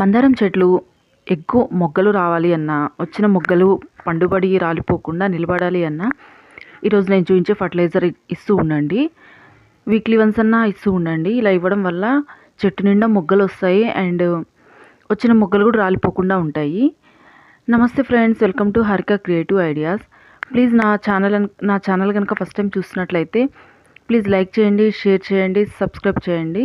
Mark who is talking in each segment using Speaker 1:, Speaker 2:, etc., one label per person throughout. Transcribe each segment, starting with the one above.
Speaker 1: మందారం చెట్లు ఎక్కువ మొగ్గలు రావాలి అన్నా వచ్చిన మొగ్గలు పండుబడి రాలిపోకుండా నిలబడాలి అన్నా ఈరోజు నేను చూపించే ఫర్టిలైజర్ ఇస్తూ ఉండండి. వీక్లీ వన్స్ అన్నా ఇస్తూ ఉండండి. ఇలా ఇవ్వడం వల్ల చెట్టు నిండా మొగ్గలు వస్తాయి అండ్ వచ్చిన మొగ్గలు కూడా రాలిపోకుండా ఉంటాయి. నమస్తే friends welcome to Harika creative ideas. Please నా ఛానల్ నా ఛానల్ కనుక ఫస్ట్ టైం చూసినట్లయితే ప్లీజ్ లైక్ చేయండి షేర్ చేయండి సబ్స్క్రైబ్ చేయండి.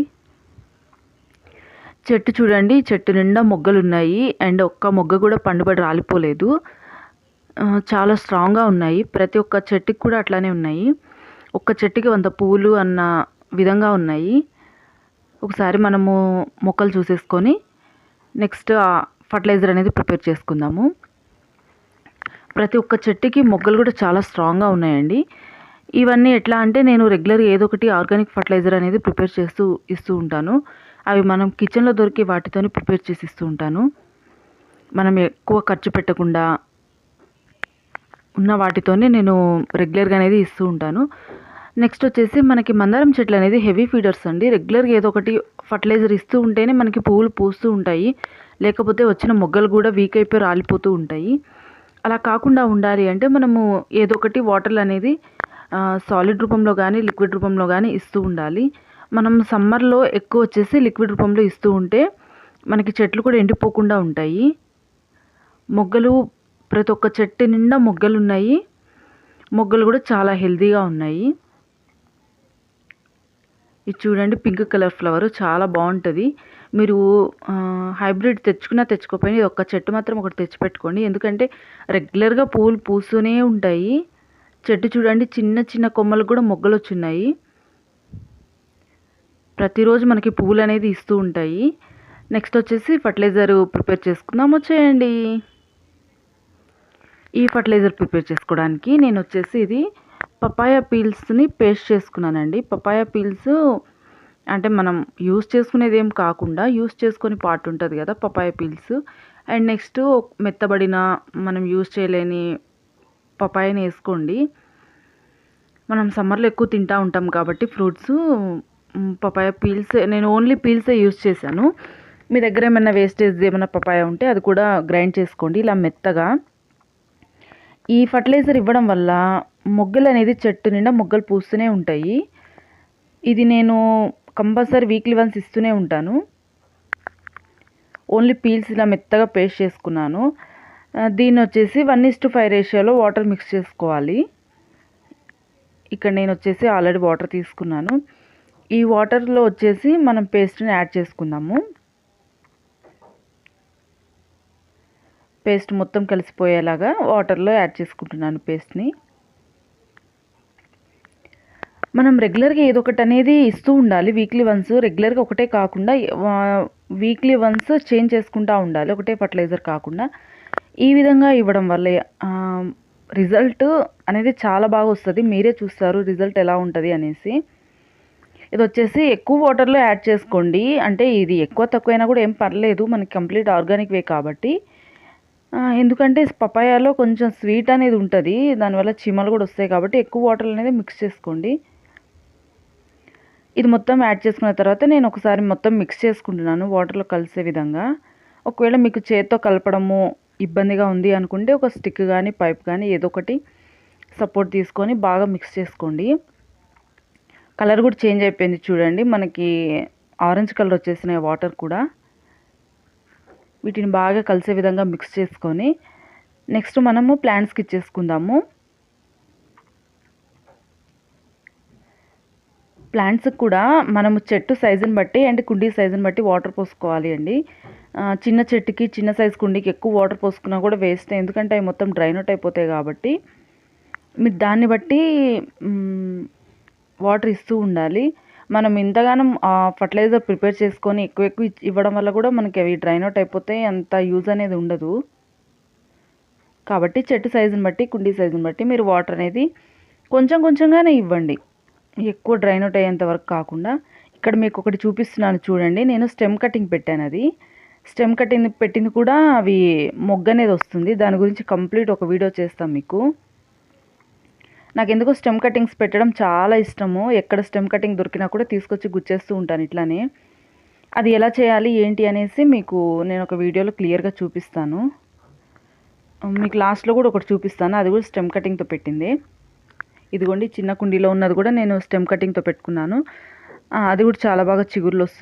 Speaker 1: చెట్టు చూడండి చెట్టు నిండా మొగ్గలు ఉన్నాయి అండ్ ఒక్క మొగ్గ కూడా పండుబడి రాలిపోలేదు. చాలా స్ట్రాంగ్గా ఉన్నాయి. ప్రతి ఒక్క చెట్టుకి కూడా అట్లానే ఉన్నాయి. ఒక్క చెట్టుకి వంద పువ్వులు అన్న విధంగా ఉన్నాయి. ఒకసారి మనము మొక్కలు చూసేసుకొని నెక్స్ట్ ఫర్టిలైజర్ అనేది ప్రిపేర్ చేసుకుందాము. ప్రతి ఒక్క చెట్టుకి మొగ్గలు కూడా చాలా స్ట్రాంగ్గా ఉన్నాయండి. ఇవన్నీ ఎట్లా అంటే నేను రెగ్యులర్ ఏదో ఒకటి ఆర్గానిక్ ఫర్టిలైజర్ అనేది ప్రిపేర్ చేస్తూ ఇస్తూ ఉంటాను. అవి మనం కిచెన్లో దొరికే వాటితోనే ప్రిపేర్ చేసి ఇస్తూ ఉంటాను. మనం ఎక్కువ ఖర్చు పెట్టకుండా ఉన్న వాటితోనే నేను రెగ్యులర్గా అనేది ఇస్తూ ఉంటాను. నెక్స్ట్ వచ్చేసి మనకి మందారం చెట్లు అనేది హెవీ ఫీడర్స్ అండి. రెగ్యులర్గా ఏదో ఒకటి ఫర్టిలైజర్ ఇస్తూ ఉంటేనే మనకి పువ్వులు పూస్తూ ఉంటాయి. లేకపోతే వచ్చిన మొగ్గలు కూడా వీక్ అయిపోయి రాలిపోతూ ఉంటాయి. అలా కాకుండా ఉండాలి అంటే మనము ఏదో ఒకటి వాటర్ అనేది సాలిడ్ రూపంలో కానీ లిక్విడ్ రూపంలో కానీ ఇస్తూ ఉండాలి. మనం సమ్మర్లో ఎక్కువ వచ్చేసి లిక్విడ్ రూపంలో ఇస్తూ ఉంటే మనకి చెట్లు కూడా ఎండిపోకుండా ఉంటాయి. మొగ్గలు ప్రతి ఒక్క చెట్టు నిండా మొగ్గలు ఉన్నాయి మొగ్గలు కూడా చాలా హెల్తీగా ఉన్నాయి. ఇది చూడండి పింక్ కలర్ ఫ్లవర్ చాలా బాగుంటుంది. మీరు హైబ్రిడ్ తెచ్చుకున్నా తెచ్చుకోపోయినా ఇది ఒక్క చెట్టు మాత్రం ఒకటి తెచ్చిపెట్టుకోండి. ఎందుకంటే రెగ్యులర్గా పూలు పూస్తూనే ఉంటాయి. చెట్టు చూడండి చిన్న చిన్న కొమ్మలు కూడా మొగ్గలు వచ్చున్నాయి ప్రతిరోజు మనకి పువ్వులు అనేది ఇస్తూ ఉంటాయి. నెక్స్ట్ వచ్చేసి ఫర్టిలైజర్ ప్రిపేర్ చేసుకుందాం వచ్చేయండి. ఈ ఫర్టిలైజర్ ప్రిపేర్ చేసుకోవడానికి నేను వచ్చేసి ఇది పపాయ పీల్స్ని పేస్ట్ చేసుకున్నానండి. పపాయ పీల్స్ అంటే మనం యూస్ చేసుకునేది ఏం కాకుండా యూస్ చేసుకొని పార్ట్ ఉంటుంది కదా పపాయ పీల్స్. అండ్ నెక్స్ట్ మెత్తబడిన మనం యూస్ చేయలేని పపాయని వేసుకోండి. మనం సమ్మర్లో ఎక్కువ తింటూ ఉంటాం కాబట్టి ఫ్రూట్స్ పపాయ పీల్స్ నేను ఓన్లీ పీల్సే యూస్ చేశాను. మీ దగ్గర ఏమైనా వేస్టేజ్ ఏమైనా పపాయ ఉంటే అది కూడా గ్రైండ్ చేసుకోండి ఇలా మెత్తగా. ఈ ఫర్టిలైజర్ ఇవ్వడం వల్ల మొగ్గలు అనేది చెట్టు నిండా మొగ్గలు పూస్తూనే ఉంటాయి. ఇది నేను కంపల్సరీ వీక్లీ వన్స్ ఇస్తూనే ఉంటాను. ఓన్లీ పీల్స్ ఇలా మెత్తగా పేస్ట్ చేసుకున్నాను. దీన్ని వచ్చేసి వన్ ఇస్ టు ఫైవ్ రేషియోలో వాటర్ మిక్స్ చేసుకోవాలి. ఇక్కడ నేను వచ్చేసి ఆల్రెడీ వాటర్ తీసుకున్నాను. ఈ వాటర్లో వచ్చేసి మనం పేస్ట్ని యాడ్ చేసుకుందాము. పేస్ట్ మొత్తం కలిసిపోయేలాగా వాటర్లో యాడ్ చేసుకుంటున్నాను పేస్ట్ని. మనం రెగ్యులర్గా ఏదో ఒకటి అనేది ఇస్తూ ఉండాలి. వీక్లీ వన్స్ రెగ్యులర్గా ఒకటే కాకుండా వీక్లీ వన్స్ చేంజ్ చేసుకుంటూ ఉండాలి. ఒకటే ఫర్టిలైజర్ కాకుండా. ఈ విధంగా ఇవ్వడం వల్ల రిజల్ట్ అనేది చాలా బాగా వస్తుంది. మీరే చూస్తారు రిజల్ట్ ఎలా ఉంటుంది అనేసి. ఇది వచ్చేసి ఎక్కువ వాటర్లో యాడ్ చేసుకోండి. అంటే ఇది ఎక్కువ తక్కువైనా కూడా ఏం పర్లేదు. మనకి కంప్లీట్ ఆర్గానిక్ వే కాబట్టి. ఎందుకంటే పపాయాలో కొంచెం స్వీట్ అనేది ఉంటుంది. దానివల్ల చీమలు కూడా వస్తాయి కాబట్టి ఎక్కువ వాటర్ అనేది మిక్స్ చేసుకోండి. ఇది మొత్తం యాడ్ చేసుకున్న తర్వాత నేను ఒకసారి మొత్తం మిక్స్ చేసుకుంటున్నాను వాటర్లో కలిసే విధంగా. ఒకవేళ మీకు చేత్తో కలపడము ఇబ్బందిగా ఉంది అనుకుంటే ఒక స్టిక్ కానీ పైప్ కానీ ఏదో ఒకటి సపోర్ట్ తీసుకొని బాగా మిక్స్ చేసుకోండి. కలర్ కూడా చేంజ్ అయిపోయింది చూడండి. మనకి ఆరెంజ్ కలర్ వచ్చేసినాయి వాటర్ కూడా. వీటిని బాగా కలిసే విధంగా మిక్స్ చేసుకొని నెక్స్ట్ మనము ప్లాంట్స్కి ఇచ్చేసుకుందాము. ప్లాంట్స్కి కూడా మనము చెట్టు సైజుని బట్టి అండ్ కుండీ సైజుని బట్టి వాటర్ పోసుకోవాలి అండి. చిన్న చెట్టుకి చిన్న సైజు కుండీకి ఎక్కువ వాటర్ పోసుకున్నా కూడా వేస్ట్ ఎందుకంటే అవి మొత్తం డ్రైన్ అవుట్ అయిపోతాయి కాబట్టి. మీరు దాన్ని బట్టి వాటర్ ఇస్తూ ఉండాలి. మనం ఇంతగానం ఫర్టిలైజర్ ప్రిపేర్ చేసుకొని ఎక్కువ ఎక్కువ ఇవ్వడం వల్ల కూడా మనకి అవి డ్రైన్ అవుట్ అయిపోతే అంత యూజ్ అనేది ఉండదు. కాబట్టి చెట్టు సైజుని బట్టి కుండీ సైజుని బట్టి మీరు వాటర్ అనేది కొంచెం కొంచెంగానే ఇవ్వండి. ఎక్కువ డ్రైన్ అవుట్ అయ్యేంత వరకు కాకుండా. ఇక్కడ మీకు ఒకటి చూపిస్తున్నాను చూడండి. నేను స్టెమ్ కటింగ్ పెట్టాను అది. స్టెమ్ కటింగ్ పెట్టింది కూడా అవి మొగ్గ అనేది వస్తుంది. దాని గురించి కంప్లీట్ ఒక వీడియో చేస్తాం మీకు. నాకు ఎందుకో స్టెమ్ కటింగ్స్ పెట్టడం చాలా ఇష్టము. ఎక్కడ స్టెమ్ కటింగ్ దొరికినా కూడా తీసుకొచ్చి గుచ్చేస్తూ ఉంటాను ఇట్లానే. అది ఎలా చేయాలి ఏంటి అనేసి మీకు నేను ఒక వీడియోలో క్లియర్గా చూపిస్తాను. మీకు లాస్ట్లో కూడా ఒకటి చూపిస్తాను. అది కూడా స్టెమ్ కటింగ్తో పెట్టింది. ఇదిగోండి చిన్న కుండీలో ఉన్నది కూడా నేను స్టెమ్ కటింగ్తో పెట్టుకున్నాను. అది కూడా చాలా బాగా చిగుర్లు వస్తున్నాయి.